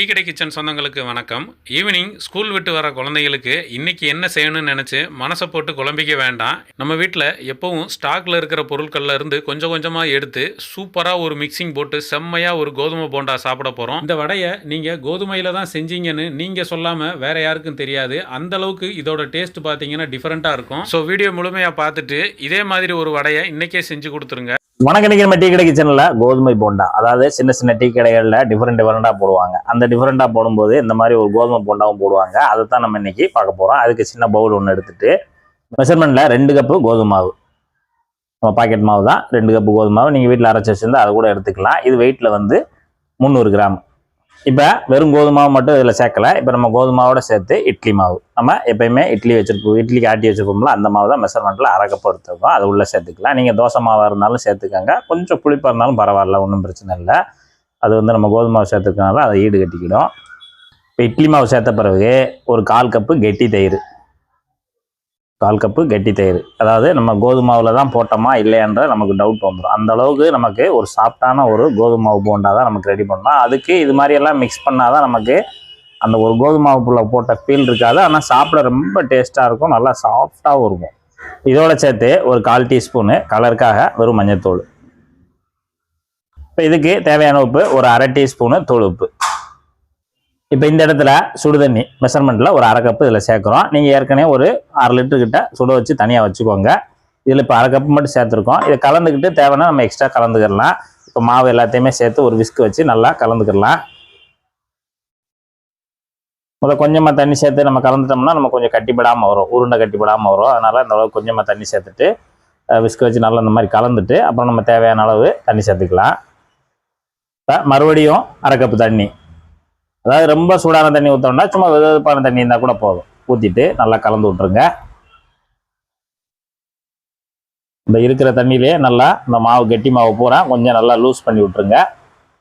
Tea கடை kitchen சொந்தங்களுக்கு வணக்கம். ஈவினிங் ஸ்கூல் விட்டு வர குழந்தைகளுக்கு இன்னைக்கு என்ன செய்யணும்னு நினச்சி மனசை போட்டு குழம்பிக்க வேண்டாம். நம்ம வீட்டில் எப்பவும் ஸ்டாக்ல இருக்கிற பொருட்கள்ல இருந்து கொஞ்சம் கொஞ்சமாக எடுத்து சூப்பராக ஒரு மிக்சிங் போட்டு செம்மையாக ஒரு கோதுமை போண்டா சாப்பிட போகிறோம் இந்த வடையை நீங்கள் கோதுமையில் தான் செஞ்சீங்கன்னு நீங்கள் சொல்லாமல் வேற யாருக்கும் தெரியாது. அந்த அளவுக்கு இதோட டேஸ்ட் பார்த்தீங்கன்னா டிஃப்ரெண்ட்டாக இருக்கும். ஸோ வீடியோ முழுமையாக பார்த்துட்டு இதே மாதிரி ஒரு வடையை இன்னைக்கே செஞ்சு கொடுத்துருங்க. வணக்கம் நம்ம டீ கடை கிச்சனில் கோதுமை போண்டா. அதாவது சின்ன சின்ன டீ கடைகளில் டிஃப்ரெண்ட் டிஃப்ரெண்ட்டாக போடுவாங்க. அந்த டிஃப்ரெண்ட்டாக போடும்போது இந்த மாதிரி ஒரு கோதுமை போண்டாவும் போடுவாங்க. அதை தான் நம்ம இன்னைக்கு பார்க்க போகிறோம் அதுக்கு சின்ன பவுல் ஒன்று எடுத்துட்டு மெஷர்மெண்ட்டில் ரெண்டு கப்பு கோதுமை மாவு. நம்ம பாக்கெட் மாவு தான் ரெண்டு கப்பு கோதுமை மாவு. நீங்கள் வீட்டில் அரைச்சி வச்சிருந்தா அதை கூட எடுத்துக்கலாம். இது வெயிட்டில் வந்து முந்நூறு கிராம். இப்போ வெறும் கோதுமை மாவு மட்டும் இதில் சேர்க்கல. இப்போ நம்ம கோதுமை மாவோட சேர்த்து இட்லி மாவு. நம்ம எப்பயுமே இட்லி வச்சுருப்போம் இட்லிக்கு ஆட்டி வச்சுருப்போம்ல அந்த மாவு தான் மெஷர்மெண்ட்டில் அரக்க கப் அது உள்ளே சேர்த்துக்கலாம். நீங்கள் தோசை மாவாக இருந்தாலும் சேர்த்துக்கோங்க. கொஞ்சம் புளிப்பாக இருந்தாலும் பரவாயில்ல ஒன்றும் பிரச்சனை இல்லை. அது வந்து நம்ம கோதுமை மாவு சேர்த்துக்கனால அதை ஈடு கட்டிக்கிடும் இப்போ இட்லி மாவு சேர்த்த பிறகு ஒரு கால் கப்பு கெட்டி தயிர். கால் கப்பு கெட்டி தயிர். அதாவது நம்ம கோதுமாவில் தான் போட்டோமா இல்லையான்ற நமக்கு டவுட் வந்துடும் அந்த அளவுக்கு நமக்கு ஒரு சாஃப்டான ஒரு கோதுமாவு போண்டா தான் நமக்கு ரெடி பண்ணணும். அதுக்கு இது மாதிரியெல்லாம் மிக்ஸ் பண்ணால் தான் நமக்கு அந்த ஒரு கோதுமாவுக்குள்ள போட்ட ஃபீல் இருக்காது. ஆனால் சாப்பிட ரொம்ப டேஸ்ட்டாக இருக்கும். நல்லா சாஃப்டாகவும் இருக்கும். இதோட சேர்த்து ஒரு கால் டீஸ்பூனு கலருக்காக வெறும் மஞ்சத்தூள். இப்போ இதுக்கு தேவையான உப்பு ஒரு அரை டீஸ்பூனு தூள் உப்பு. இப்போ இந்த இடத்துல சுடு தண்ணி மெஷர்மெண்ட்டில் ஒரு அரை கப்பு இதில் சேர்க்குறோம். நீங்கள் ஏற்கனவே ஒரு அரை லிட்டரு கிட்ட சுட வச்சு தனியாக வச்சுக்கோங்க. இதில் இப்போ அரை கப்பு மட்டும் சேர்த்துருக்கோம். இதை கலந்துக்கிட்டு தேவைன்னா நம்ம எக்ஸ்ட்ரா கலந்துக்கிடலாம் இப்போ மாவு எல்லாத்தையுமே சேர்த்து ஒரு விஸ்க் வச்சு நல்லா கலந்துக்கிடலாம் முதல்ல கொஞ்சமாக தண்ணி சேர்த்து நம்ம கலந்துட்டோம்னா நம்ம கொஞ்சம் கட்டிப்படாமல் வரும். உருண்டை கட்டிப்படாமல் வரும். அதனால் இந்த அளவுக்கு கொஞ்சமாக தண்ணி சேர்த்துட்டு விஸ்க் வச்சு நல்லா இந்த மாதிரி கலந்துட்டு அப்புறம் நம்ம தேவையான அளவு தண்ணி சேர்த்துக்கலாம். இப்போ மறுபடியும் அரை கப்பு தண்ணி. அதாவது ரொம்ப சூடான தண்ணி ஊற்றோம்னா சும்மா வெதுப்பான தண்ணி இருந்தால் கூட போதும். ஊற்றிட்டு நல்லா கலந்து விட்ருங்க இந்த இருக்கிற தண்ணியிலே நல்லா இந்த மாவு கெட்டி மாவு பூரா கொஞ்சம் நல்லா லூஸ் பண்ணி விட்ருங்க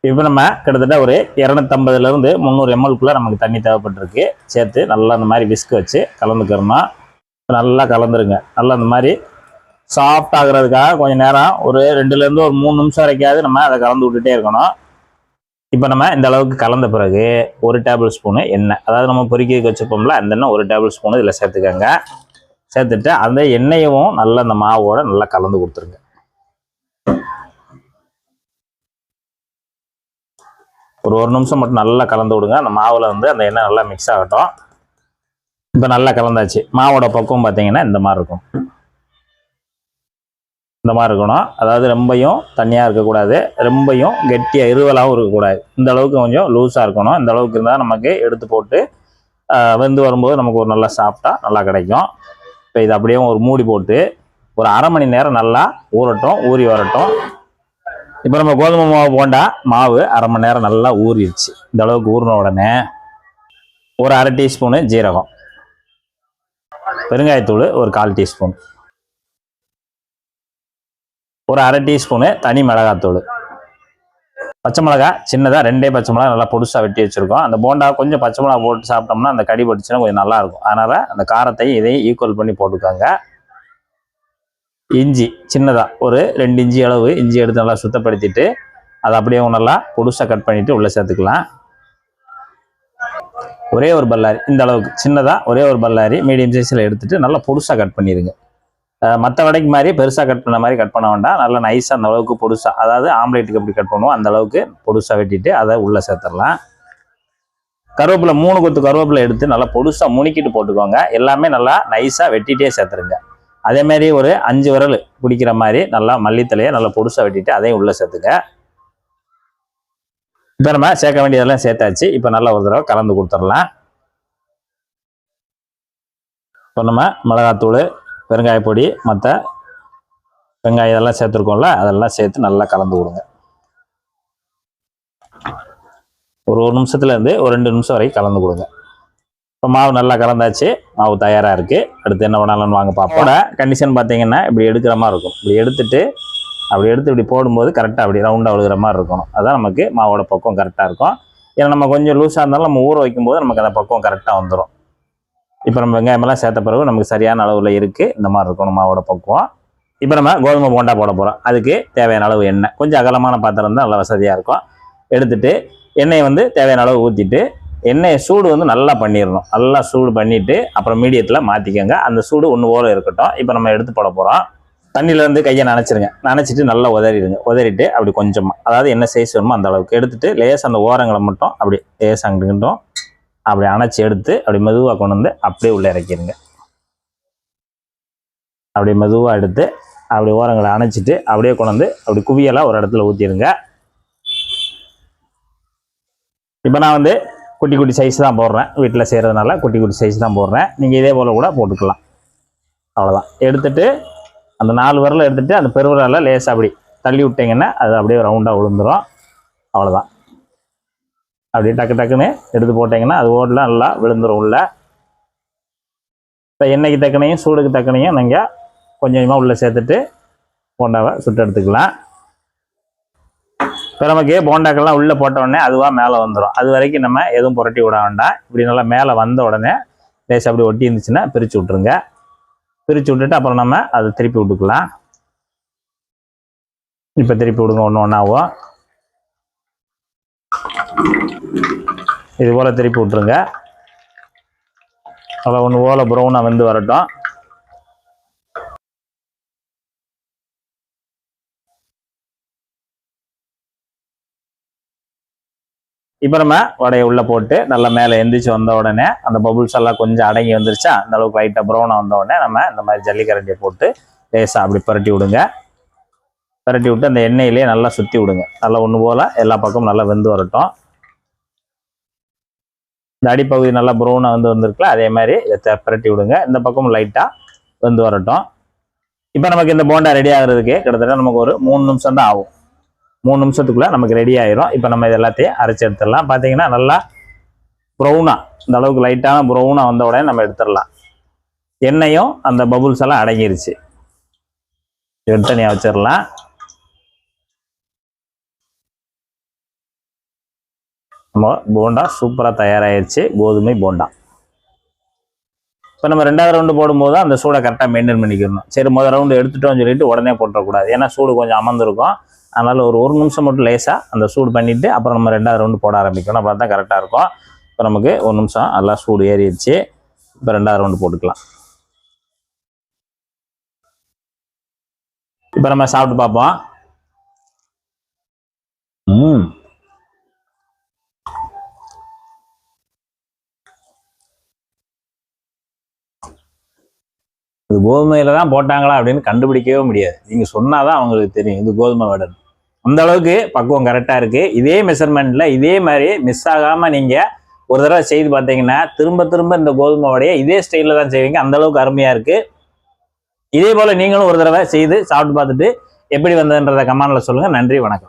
இப்போ நம்ம கிட்டத்தட்ட ஒரு இரநூத்தம்பதுலேருந்து முந்நூறு எம்எல்குள்ளே நமக்கு தண்ணி தேவைப்பட்டிருக்கு. சேர்த்து நல்லா இந்த மாதிரி விஸ்க் வச்சு கலந்துக்கிறோமா நல்லா கலந்துருங்க. நல்லா இந்த மாதிரி சாஃப்ட் ஆகுறதுக்காக கொஞ்சம் நேரம் ஒரு ரெண்டுலேருந்து ஒரு மூணு நிமிஷம் வரைக்காவது நம்ம அதை கலந்து விட்டுட்டே இருக்கணும். இப்போ நம்ம இந்த அளவுக்கு கலந்த பிறகு ஒரு டேபிள் ஸ்பூனு எண்ணெய். அதாவது நம்ம பொறுக்கி வச்சுப்போம்ல அந்த எண்ணெய் ஒரு டேபிள் ஸ்பூனு இதில் சேர்த்துக்கோங்க. சேர்த்துட்டு அந்த எண்ணெயவும் நல்லா அந்த மாவோட நல்லா கலந்து கொடுத்துருங்க. ஒரு ஒரு நிமிஷம் மட்டும் நல்லா கலந்து விடுங்க. அந்த மாவில் வந்து அந்த எண்ணெய் நல்லா மிக்ஸ் ஆகட்டும். இப்போ நல்லா கலந்தாச்சு. மாவோட பக்குவம் பார்த்தீங்கன்னா இந்த மாதிரி இருக்கும். இந்த மாதிரி இருக்கணும். அதாவது ரொம்பையும் தண்ணியாக இருக்கக்கூடாது. ரொம்பையும் கெட்டியாக இருவலாகவும் இருக்கக்கூடாது. இந்த அளவுக்கு கொஞ்சம் லூஸாக இருக்கணும். இந்த அளவுக்கு இருந்தால் நமக்கு எடுத்து போட்டு வெந்து வரும்போது நமக்கு ஒரு நல்லா சாப்பிட்டா நல்லா கிடைக்கும். இப்போ இது அப்படியே ஒரு மூடி போட்டு ஒரு அரை மணி நேரம் நல்லா ஊறட்டும் ஊறி வரட்டும். இப்போ நம்ம கோதுமை மாவு போண்டா மாவு அரை மணி நேரம் நல்லா ஊறிடுச்சு. இந்த அளவுக்கு ஊறின உடனே ஒரு அரை டீஸ்பூனு ஜீரகம். பெருங்காயத்தூள் ஒரு கால் டீஸ்பூன். ஒரு அரை டீஸ்பூனு தனி மிளகாத்தூள். பச்சை மிளகா சின்னதாக ரெண்டே பச்சை மிளகா நல்லா பொடுசாக வெட்டி வச்சுருக்கோம். அந்த போண்டா கொஞ்சம் பச்சை மிளகா போட்டு சாப்பிட்டோம்னா அந்த கடி பட்டுச்சுன்னா கொஞ்சம் நல்லா இருக்கும். அதனால் அந்த காரத்தையும் இதையும் ஈக்குவல் பண்ணி போட்டுக்கோங்க. இஞ்சி சின்னதாக ஒரு ரெண்டு இஞ்சி அளவு இஞ்சி எடுத்து நல்லா சுத்தப்படுத்திட்டு அதை அப்படியே நல்லா பொடுசாக கட் பண்ணிவிட்டு உள்ளே சேர்த்துக்கலாம். ஒரே ஒரு பல்லாரி இந்த அளவுக்கு. சின்னதாக ஒரே ஒரு பல்லாரி மீடியம் சைஸில் எடுத்துகிட்டு நல்லா பொடுசாக கட் பண்ணிடுங்க. மற்ற வடைக்கு மாதிரி பெருசாக கட் பண்ண மாதிரி கட் பண்ண வேண்டாம். நல்லா நைஸாக அந்த அளவுக்கு பொடுசாக அதாவது ஆம்லேட்டுக்கு எப்படி கட் பண்ணுவோம் அந்த அளவுக்கு பொடுசாக வெட்டிட்டு அதை உள்ளே சேர்த்துடலாம். கருவேப்பிலை மூணு கொத்து கருவேப்பிலை எடுத்து நல்லா பொடுசாக முணுக்கிட்டு போட்டுக்கோங்க. எல்லாமே நல்லா நைஸாக வெட்டிகிட்டே சேர்த்துருங்க. அதேமாரி ஒரு அஞ்சு விரல் பிடிக்கிற மாதிரி நல்லா மல்லித்தலையை நல்லா பொடுசாக வெட்டிட்டு அதையும் உள்ளே சேர்த்துங்க. இப்போ நம்ம சேர்க்க வேண்டியதெல்லாம் சேர்த்தாச்சு. இப்போ நல்லா ஒரு தடவை கலந்து கொடுத்துடலாம். இப்போ நம்ம மிளகாத்தூள் பெருங்காய பொடி மற்ற வெங்காயம் இதெல்லாம் சேர்த்துருக்கோம்ல அதெல்லாம் சேர்த்து நல்லா கலந்து கொடுங்க ஒரு ஒரு நிமிஷத்துல இருந்து ஒரு ரெண்டு நிமிஷம் வரைக்கும் கலந்து கொடுங்க இப்போ மாவு நல்லா கலந்தாச்சு மாவு தயாராக இருக்குது அடுத்து என்ன பண்ணலாம்னு வாங்க பார்ப்போம். கண்டிஷன் பார்த்தீங்கன்னா இப்படி எடுக்கிற மாதிரி இருக்கும். இப்படி எடுத்துட்டு அப்படி எடுத்து இப்படி போடும்போது கரெக்டாக அப்படி ரவுண்டாக விழுகிற மாதிரி இருக்கணும். அதான் நமக்கு மாவோட பக்கம் கரெக்டாக இருக்கும். ஏன்னா நம்ம கொஞ்சம் லூஸாக இருந்தாலும் நம்ம ஊற வைக்கும்போது நமக்கு அந்த பக்கம் கரெக்டாக வந்துடும் இப்போ நம்ம வெங்காயமெல்லாம் சேர்த்த பிறகு நமக்கு சரியான அளவில் இருக்குது இந்த மாதிரி இருக்கணும் மாவோட பக்குவம். இப்போ நம்ம கோதுமை போண்டா போட போகிறோம் அதுக்கு தேவையான அளவு எண்ணெய். கொஞ்சம் அகலமான பாத்திரம் தான் நல்லா வசதியாக இருக்கும். எடுத்துட்டு எண்ணெயை வந்து தேவையான அளவு ஊற்றிட்டு எண்ணெயை சூடு வந்து நல்லா பண்ணிடணும் நல்லா சூடு பண்ணிவிட்டு அப்புறம் மீடியத்தில் மாற்றிக்கோங்க அந்த சூடு ஒன்று ஓரம் இருக்கட்டும். இப்போ நம்ம எடுத்து போட போகிறோம் தண்ணியிலேருந்து கையை நனைச்சிருங்க. நனைச்சிட்டு நல்லா உதறிடுங்க. உதறிட்டு அப்படி கொஞ்சமாக அதாவது என்ன சைஸ் வேணுமோ அந்த அளவுக்கு எடுத்துட்டு லேஸ் அந்த ஓரங்களை மட்டும் அப்படி லேஸ் அங்கிட்டும் அப்படி அணைச்சி எடுத்து அப்படி மெதுவாக கொண்டு வந்து அப்படியே உள்ளே இறக்கிடுங்க அப்படி மெதுவாக எடுத்து அப்படி ஓரங்களை அணைச்சிட்டு அப்படியே கொண்டு வந்து அப்படி குவியலாக ஒரு இடத்துல ஊற்றிடுங்க இப்போ நான் வந்து குட்டி குட்டி சைஸ் தான் போடுறேன். வீட்டில் செய்கிறதுனால குட்டி குட்டி சைஸ் தான் போடுறேன். நீங்கள் இதே போல் கூட போட்டுக்கலாம். அவ்வளோதான் எடுத்துட்டு அந்த நாலு விரலை எடுத்துகிட்டு அந்த பெருவிரலை லேசாக அப்படி தள்ளி விட்டிங்கன்னா அது அப்படியே ரவுண்டாக விழுந்துரும் அவ்வளோதான் அப்படியே டக்கு டக்குன்னு எடுத்து போட்டிங்கன்னா அது ஓடலாம் நல்லா விழுந்துடும் உள்ள. இப்போ எண்ணெய்க்கு தக்கனையும் சூடுக்கு தக்கனையும் நீங்கள் கொஞ்சம் கொஞ்சமாக உள்ளே சேர்த்துட்டு போண்டாவை சுட்டு எடுத்துக்கலாம். இப்போ நமக்கு போண்டாக்கெல்லாம் உள்ளே போட்ட உடனே அதுவாக மேலே வந்துடும் அது வரைக்கும் நம்ம எதுவும் புரட்டி விட வேண்டாம். இப்படி நல்லா மேலே வந்த உடனே லேஸ் அப்படி ஒட்டி இருந்துச்சுன்னா பிரித்து விட்ருங்க பிரித்து விட்டுட்டு அப்புறம் நம்ம அதை திருப்பி விட்டுக்கலாம். இப்போ திருப்பி விடுங்க ஒன்று ஒன்றாவும் இது போல் திருப்பி விட்ருங்க அதில் ஒன்று போல் ப்ரௌனாக வந்து வரட்டும். இப்போ நம்ம வடையை உள்ளே போட்டு நல்லா மேலே எந்திரிச்சு வந்த உடனே அந்த பபுள்ஸ் எல்லாம் கொஞ்சம் அடங்கி வந்துருச்சா அந்த அளவுக்கு லைட்டாக ப்ரௌனாக வந்த உடனே நம்ம இந்த மாதிரி ஜல்லிக்கரண்டியை போட்டு லேசாக அப்படி புரட்டி விடுங்க. புரட்டி விட்டு அந்த எண்ணெயிலே நல்லா சுற்றி விடுங்க. நல்லா ஒன்று போல் எல்லா பக்கமும் நல்லா வெந்து வரட்டும். இந்த அடிப்பகுதி நல்லா ப்ரௌனாக வந்து வந்திருக்குல்ல அதே மாதிரி இதை பிரட்டி விடுங்க. இந்த பக்கமும் லைட்டாக வந்து வரட்டும். இப்போ நமக்கு இந்த போண்டா ரெடி ஆகுறதுக்கு கிட்டத்தட்ட நமக்கு ஒரு மூணு நிமிஷம் தான் ஆகும். மூணு நிமிஷத்துக்குள்ளே நமக்கு ரெடி ஆயிரும். இப்போ நம்ம இது எல்லாத்தையும் அரைச்சி எடுத்துடலாம். பார்த்தீங்கன்னா நல்லா ப்ரௌனாக இந்த அளவுக்கு லைட்டான ப்ரௌனாக வந்த உடனே நம்ம எடுத்துடலாம். எண்ணெயும் அந்த பபுள்ஸ் எல்லாம் அடங்கிருச்சு. எடுத்தனியாக வச்சிடலாம். நம்ம போண்டா சூப்பராக தயாராகிருச்சு கோதுமை போண்டா. இப்போ நம்ம ரெண்டாவது ரவுண்டு போடும்போது அந்த சூடை கரெக்டாக மெயின்டைன் பண்ணிக்கணும். சரி முதல் ரவுண்டு எடுத்துட்டோம்னு சொல்லிட்டு உடனே போட்டுறக்கூடாது. ஏன்னா சூடு கொஞ்சம் அமர்ந்துருக்கும். அதனால் ஒரு ஒரு நிமிஷம் மட்டும் லேசாக அந்த சூடு பண்ணிவிட்டு அப்புறம் நம்ம ரெண்டாவது ரவுண்டு போட ஆரம்பிக்கணும். அப்போ தான் கரெக்டாக இருக்கும். இப்போ நமக்கு ஒரு நிமிஷம் நல்லா சூடு ஏறிடுச்சு. இப்போ ரெண்டாவது ரவுண்டு போட்டுக்கலாம். இப்போ நம்ம சாப்பிட்டு பார்ப்போம். இது கோதுமையில தான் போட்டாங்களா அப்படின்னு கண்டுபிடிக்கவே முடியாது. நீங்க சொன்னாதான் அவங்களுக்கு தெரியும் இது கோதுமை வடை. அந்த அளவுக்கு பக்குவம் கரெக்டாக இருக்கு. இதே மெஷர்மெண்ட்ல இதே மாதிரி மிஸ் ஆகாம நீங்க ஒரு தடவை செய்து பார்த்தீங்கன்னா திரும்ப திரும்ப இந்த கோதுமை வடையை இதே ஸ்டைலில் தான் செய்வீங்க. அந்த அளவுக்கு அருமையா இருக்கு. இதே போல நீங்களும் ஒரு தடவை செய்து சாப்பிட்டு பார்த்துட்டு எப்படி வந்ததுன்றத கமெண்ட்ல சொல்லுங்க. நன்றி வணக்கம்.